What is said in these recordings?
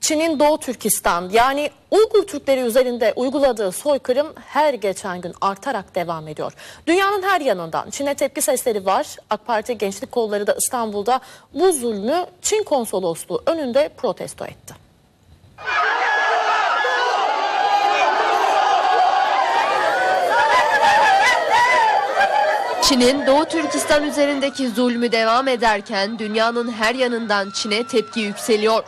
Çin'in Doğu Türkistan yani Uygur Türkleri üzerinde uyguladığı soykırım her geçen gün artarak devam ediyor. Dünyanın her yanından Çin'e tepki sesleri var. AK Parti Gençlik Kolları da İstanbul'da bu zulmü Çin konsolosluğu önünde protesto etti. Çin'in Doğu Türkistan üzerindeki zulmü devam ederken dünyanın her yanından Çin'e tepki yükseliyor.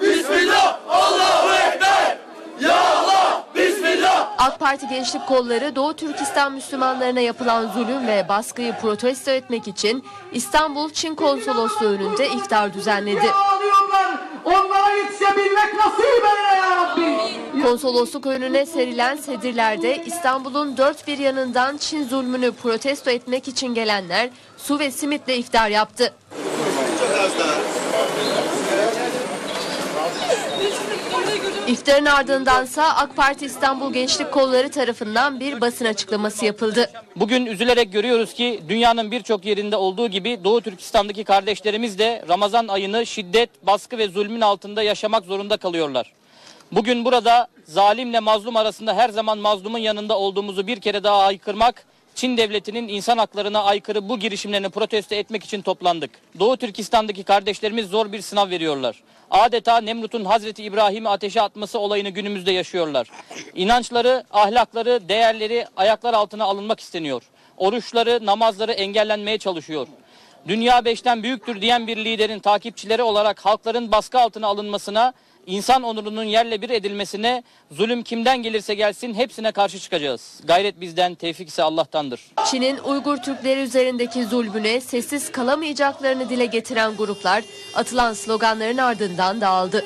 Bismillah, Allahu Ekber. Ya Allah, Bismillah. AK Parti Gençlik Kolları Doğu Türkistan Müslümanlarına yapılan zulüm ve baskıyı protesto etmek için İstanbul Çin Konsolosluğu önünde iftar düzenledi. Onlara yetişebilmek nasip eyle ya Rabbi. Konsolosluk önüne serilen sedirlerde İstanbul'un dört bir yanından Çin zulmünü protesto etmek için gelenler su ve simitle iftar yaptı. İftarın ardındansa AK Parti İstanbul Gençlik Kolları tarafından bir basın açıklaması yapıldı. Bugün üzülerek görüyoruz ki dünyanın birçok yerinde olduğu gibi Doğu Türkistan'daki kardeşlerimiz de Ramazan ayını şiddet, baskı ve zulmün altında yaşamak zorunda kalıyorlar. Bugün burada zalimle mazlum arasında her zaman mazlumun yanında olduğumuzu bir kere daha aykırmak, Çin devletinin insan haklarına aykırı bu girişimlerini protesto etmek için toplandık. Doğu Türkistan'daki kardeşlerimiz zor bir sınav veriyorlar. Adeta Nemrut'un Hazreti İbrahim'i ateşe atması olayını günümüzde yaşıyorlar. İnançları, ahlakları, değerleri ayaklar altına alınmak isteniyor. Oruçları, namazları engellenmeye çalışıyor. Dünya beşten büyüktür diyen bir liderin takipçileri olarak halkların baskı altına alınmasına, insan onurunun yerle bir edilmesine, zulüm kimden gelirse gelsin hepsine karşı çıkacağız. Gayret bizden, tevfik ise Allah'tandır. Çin'in Uygur Türkleri üzerindeki zulmüne sessiz kalamayacaklarını dile getiren gruplar atılan sloganların ardından dağıldı.